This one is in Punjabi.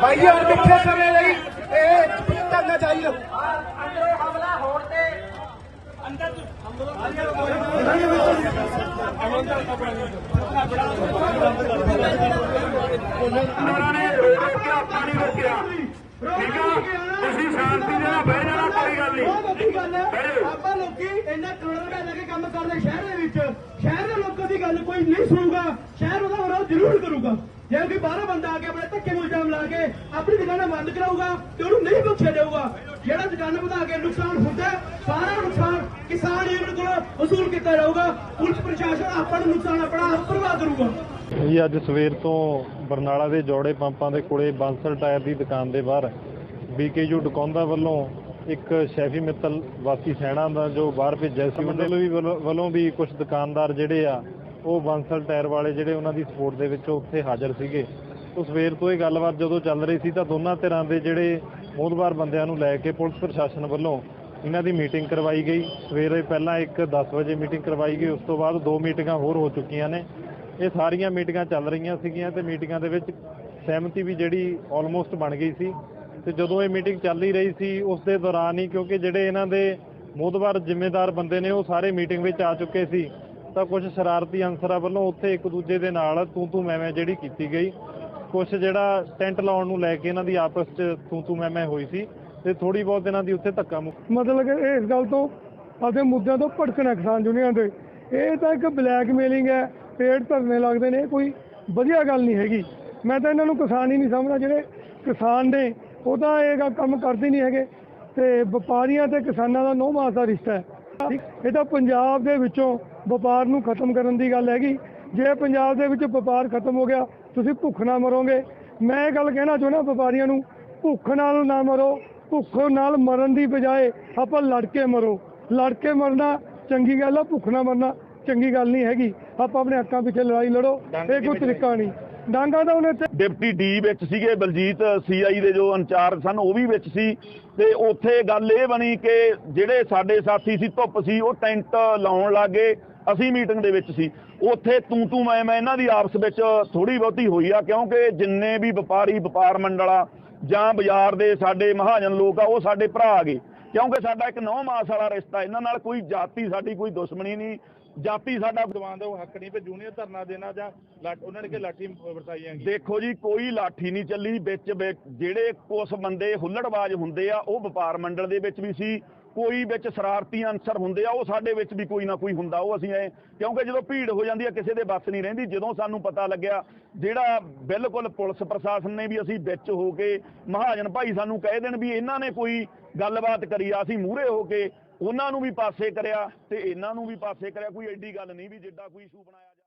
ਭਾਈ ਯਾਰ ਸਮੇਂ ਲਈ? ਇਹ ਧਰਨਾ ਜਾਰੀ ਰਹੂ ਅੰਦਰੋਂ ਹਮਲਾ ਹੋਣ ਤੇ ਅੰਦਰ ਤੁਸੀਂ ਸ਼ਾਂਤੀ ਨਾਲ ਬਹਿ ਜਾਣਾ ਗੱਲ ਆਪਾਂ ਲੋਕੀ ਇੰਨਾ ਕਰੋੜਾਂ ਰੁਪਏ ਲੈ ਕੇ ਕੰਮ ਕਰਦੇ ਸ਼ਹਿਰ ਦੇ ਵਿੱਚ। ਗੱਲ ਕੋਈ ਨਹੀਂ ਸੁਣੂਗਾ, ਸ਼ਹਿਰ ਉਹਦਾ ਵਿਰੋਧ ਜ਼ਰੂਰ ਕਰੂਗਾ। ਜੇ ਕੋਈ ਬਾਹਰੋਂ ਬੰਦਾ ਆ ਕੇ ਆਪਣੇ ਧੱਕੇ ਨੂੰ ਇਲਜ਼ਾਮ ਲਾ ਕੇ ਆਪਣੀ ਦੁਕਾਨਾਂ ਬੰਦ ਕਰਾਊਗਾ ਤੇ ਉਹਨੂੰ ਨਹੀਂ ਬਖਸ਼ਿਆ ਜਾਊਗਾ, ਜਿਹੜਾ ਦੁਕਾਨਾਂ ਵਧਾ ਕੇ ਨੁਕਸਾਨ ਹੁੰਦਾ, ਸਾਰਾ ਨੁਕਸਾਨ ਕਿਸਾਨ ਯੂਨੀਅਨ ਕੋਲੋਂ ਵਸੂਲ ਕੀਤਾ ਜਾਊਗਾ। ਪੁਲਿਸ ਪ੍ਰਸ਼ਾਸਨ ਆਪਾਂ ਨੂੰ ਨੁਕਸਾਨ ਆਪਣਾ ਆਪ ਭਰਵਾ ਕਰੂਗਾ। ਜੀ, ਅੱਜ ਸਵੇਰ ਤੋਂ ਬਰਨਾਲਾ ਦੇ ਜੋੜੇ ਪੰਪਾਂ ਦੇ ਕੋਲੇ ਬਾਂਸਲ ਟਾਇਰ ਦੀ ਦੁਕਾਨ ਦੇ ਬਾਹਰ ਬੀਕੇਯੂ ਡਕੌਂਦਾ ਵੱਲੋਂ ਇੱਕ ਸ਼ੈਫੀ ਮਿੱਤਲ ਵਾਸੀ ਸੈਣਾ ਦਾ ਜੋ ਬਾਹਰ ਭੇਜਿਆ ਸੀ ਉਹਨਾਂ ਦੇ ਵੀ ਵੱਲੋਂ- ਵੱਲੋਂ ਵੀ ਕੁਝ ਦੁਕਾਨਦਾਰ ਜਿਹੜੇ ਆ ਉਹ ਬਾਂਸਲ ਟਾਇਰ ਵਾਲੇ ਜਿਹੜੇ ਉਹਨਾਂ ਦੀ ਸਪੋਰਟ ਦੇ ਵਿੱਚ ਉੱਥੇ ਹਾਜ਼ਰ ਸੀਗੇ। ਤੋਂ ਸਵੇਰ ਤੋਂ ਇਹ ਗੱਲਬਾਤ ਜਦੋਂ ਚੱਲ ਰਹੀ ਸੀ ਤਾਂ ਦੋਨਾਂ ਧਿਰਾਂ ਦੇ ਜਿਹੜੇ ਮੋਹਦਵਾਰ ਬੰਦਿਆਂ ਨੂੰ ਲੈ ਕੇ ਪੁਲਿਸ ਪ੍ਰਸ਼ਾਸਨ ਵੱਲੋਂ ਇਹਨਾਂ ਦੀ ਮੀਟਿੰਗ ਕਰਵਾਈ ਗਈ। ਸਵੇਰੇ ਪਹਿਲਾਂ ਇੱਕ 10 ਵਜੇ ਮੀਟਿੰਗ ਕਰਵਾਈ ਗਈ, ਉਸ ਤੋਂ ਬਾਅਦ ਦੋ ਮੀਟਿੰਗਾਂ ਹੋਰ ਹੋ ਚੁੱਕੀਆਂ ਨੇ। ਇਹ ਸਾਰੀਆਂ ਮੀਟਿੰਗਾਂ ਚੱਲ ਰਹੀਆਂ ਸੀਗੀਆਂ ਤੇ ਮੀਟਿੰਗਾਂ ਦੇ ਵਿੱਚ ਸਹਿਮਤੀ ਵੀ ਜਿਹੜੀ ਆਲਮੋਸਟ ਬਣ ਗਈ ਸੀ। ਤੇ ਜਦੋਂ ਇਹ ਮੀਟਿੰਗ ਚੱਲ ਹੀ ਰਹੀ ਸੀ, ਉਸ ਦੇ ਦੌਰਾਨ ਹੀ ਕਿਉਂਕਿ ਜਿਹੜੇ ਇਹਨਾਂ ਦੇ ਮੋਦਵਾਰ ਜ਼ਿੰਮੇਦਾਰ ਬੰਦੇ ਨੇ ਉਹ ਸਾਰੇ ਮੀਟਿੰਗ ਵਿੱਚ ਆ ਚੁੱਕੇ ਸੀ। ਤਾਂ ਕੁਝ ਸ਼ਰਾਰਤੀ ਅਨਸਰਾਂ ਵੱਲੋਂ ਉੱਥੇ ਇੱਕ ਦੂਜੇ ਦੇ ਨਾਲ ਤੂੰ ਤੂੰ ਮੈਂ ਮੈਂ ਜਿਹੜੀ ਕੀਤੀ ਗਈ। ਕੁਝ ਜਿਹੜਾ ਟੈਂਟ ਲਾਉਣ ਨੂੰ ਲੈ ਕੇ ਇਹਨਾਂ ਦੀ ਆਪਸ 'ਚ ਤੂੰ ਤੂੰ ਮੈਂ ਮੈਂ ਹੋਈ ਸੀ ਤੇ ਥੋੜੀ ਬਹੁਤ ਇਹਨਾਂ ਦੀ ਉੱਥੇ ਧੱਕਾ ਮੁੱਕ ਮਤਲਬ ਕਿ ਇਸ ਗੱਲ ਤੋਂ ਆਪਦੇ ਮੁੱਦਿਆਂ ਤੋਂ ਭਟਕਣਾ ਕਿਸਾਨ ਯੂਨੀਅਨ ਦੇ। ਇਹ ਤਾਂ ਇੱਕ ਬਲੈਕਮੇਲਿੰਗ ਹੈ, ਪੇੜ ਧਰਨੇ ਲੱਗਦੇ ਨੇ ਇਹ ਕੋਈ ਵਧੀਆ ਗੱਲ ਨਹੀਂ ਹੈਗੀ। ਮੈਂ ਤਾਂ ਇਹਨਾਂ ਨੂੰ ਕਿਸਾਨ ਹੀ ਨਹੀਂ ਸਮਝਦਾ, ਜਿਹੜੇ ਕਿਸਾਨ ਨੇ, ਉਹ ਤਾਂ ਇਹ ਗ- ਕੰਮ ਕਰਦੇ ਨਹੀਂ ਹੈਗੇ। ਤੇ ਵਪਾਰੀਆਂ ਤੇ ਕਿਸਾਨਾਂ ਦਾ ਨੌ ਮਾਸ ਦਾ ਰਿਸ਼ਤਾ ਹੈ। ਇਹ ਤਾਂ ਪੰਜਾਬ ਦੇ ਵਿੱਚੋਂ ਵਪਾਰ ਨੂੰ ਖਤਮ ਕਰਨ ਦੀ ਗੱਲ ਹੈਗੀ। ਜੇ ਪੰਜਾਬ ਦੇ ਵਿੱਚ ਵਪਾਰ ਖਤਮ ਹੋ ਗਿਆ ਤੁਸੀਂ ਭੁੱਖ ਨਾ ਮਰੋਗੇ। ਮੈਂ ਇਹ ਗੱਲ ਕਹਿਣਾ ਚਾਹੁੰਦਾ ਵਪਾਰੀਆਂ ਨੂੰ ਭੁੱਖ ਨਾਲ ਨਾ ਮਰੋ ਭੁੱਖ ਨਾਲ ਮਰਨ ਦੀ ਬਜਾਏ ਆਪਾਂ ਲੜ ਕੇ ਮਰੋ। ਲੜ ਕੇ ਮਰਨਾ ਚੰਗੀ ਗੱਲ ਆ ਭੁੱਖ ਨਾਲ ਮਰਨਾ ਚੰਗੀ ਗੱਲ ਨਹੀਂ ਹੈਗੀ। ਆਪਾਂ ਆਪਣੇ ਹੱਕਾਂ ਪਿੱਛੇ ਲੜਾਈ ਲੜੋ ਇਹ ਕੋਈ ਤਰੀਕਾ ਨਹੀਂ। ਡਾਂਗਾ ਤਾਂ ਉਹਨੇ ਇੱਥੇ ਡਿਪਟੀ ਡੀ ਵਿੱਚ ਸੀਗੇ ਬਲਜੀਤ ਸੀਆਈ ਦੇ ਜੋ ਇੰਚਾਰਜ ਸਨ, ਉਹ ਵੀ ਵਿੱਚ ਸੀ। ਤੇ ਉੱਥੇ ਗੱਲ ਇਹ ਬਣੀ ਕਿ ਜਿਹੜੇ ਸਾਡੇ ਸਾਥੀ ਸੀ, ਧੁੱਪ ਸੀ, ਉਹ ਟੈਂਟ ਲਾਉਣ ਲੱਗੇ। ਅਸੀਂ ਮੀਟਿੰਗ ਦੇ ਵਿੱਚ ਸੀ। ਉੱਥੇ ਤੂੰ ਤੂੰ ਮੈਂ ਮੈਂ ਇਹਨਾਂ ਦੀ ਆਪਸ ਵਿੱਚ ਥੋੜੀ ਬਹੁਤੀ ਹੋਈ ਆ, ਕਿਉਂਕਿ ਜਿੰਨੇ ਵੀ ਵਪਾਰੀ, ਵਪਾਰ ਮੰਡਲਾ ਜਾਂ ਬਾਜ਼ਾਰ ਦੇ ਸਾਡੇ ਮਹਾਜਨ ਲੋਕ ਆ, ਉਹ ਸਾਡੇ ਭਰਾ ਆ ਗਏ। ਕਿਉਂਕਿ ਸਾਡਾ ਇੱਕ ਨੌ ਮਾਸ ਵਾਲਾ ਰਿਸ਼ਤਾ ਇਹਨਾਂ ਨਾਲ ਕੋਈ ਜਾਤੀ ਸਾਡੀ ਕੋਈ ਦੁਸ਼ਮਣੀ ਨਹੀਂ। ਜਾਤੀ ਸਾਡਾ ਦਵਾਨ ਦਾ ਉਹ ਹੱਕ ਨਹੀਂ ਵੀ ਜੂਨੀਅਰ ਧਰਨਾ ਦੇਣਾ ਜਾਂ ਉਹਨਾਂ ਨੇ ਕਿ ਲਾਠੀ ਵਰਤਾਈ ਹੈਗੀ ਦੇਖੋ ਜੀ ਕੋਈ ਲਾਠੀ ਨਹੀਂ ਚੱਲੀ। ਵਿੱਚ ਜਿਹੜੇ ਕੁਝ ਬੰਦੇ ਹੁੱਲੜਬਾਜ਼ ਹੁੰਦੇ ਆ ਉਹ ਵਪਾਰ ਮੰਡਲ ਦੇ ਵਿੱਚ ਵੀ ਸੀ। ਕੋਈ ਵਿੱਚ ਸ਼ਰਾਰਤੀ ਅਨਸਰ ਹੁੰਦੇ ਆ, ਉਹ ਸਾਡੇ ਵਿੱਚ ਵੀ ਕੋਈ ਨਾ ਕੋਈ ਹੁੰਦਾ, ਉਹ ਅਸੀਂ ਐ, ਕਿਉਂਕਿ ਜਦੋਂ ਭੀੜ ਹੋ ਜਾਂਦੀ ਆ, ਕਿਸੇ ਦੇ ਬੱਸ ਨਹੀਂ ਰਹਿੰਦੀ, ਜਦੋਂ ਸਾਨੂੰ ਪਤਾ ਲੱਗਿਆ, ਜਿਹੜਾ ਬਿਲਕੁਲ ਪੁਲਿਸ ਪ੍ਰਸ਼ਾਸਨ ਨੇ ਵੀ ਅਸੀਂ ਵਿੱਚ ਹੋ ਕੇ ਮਹਾਜਨ ਭਾਈ ਸਾਨੂੰ ਕਹਿ ਦੇਣ ਵੀ ਇਹਨਾਂ ਨੇ ਕੋਈ ਗੱਲਬਾਤ ਕਰੀ ਆ, ਅਸੀਂ ਮੂਹਰੇ ਹੋ ਕੇ ਉਹਨਾਂ ਨੂੰ ਵੀ ਪਾਸੇ ਕਰਿਆ, ਤੇ ਇਹਨਾਂ ਨੂੰ ਵੀ ਪਾਸੇ ਕਰਿਆ, ਕੋਈ ਐਡੀ ਗੱਲ ਨਹੀਂ ਵੀ ਜਿੱਡਾ ਕੋਈ ਇਸ਼ੂ ਬਣਾਇਆ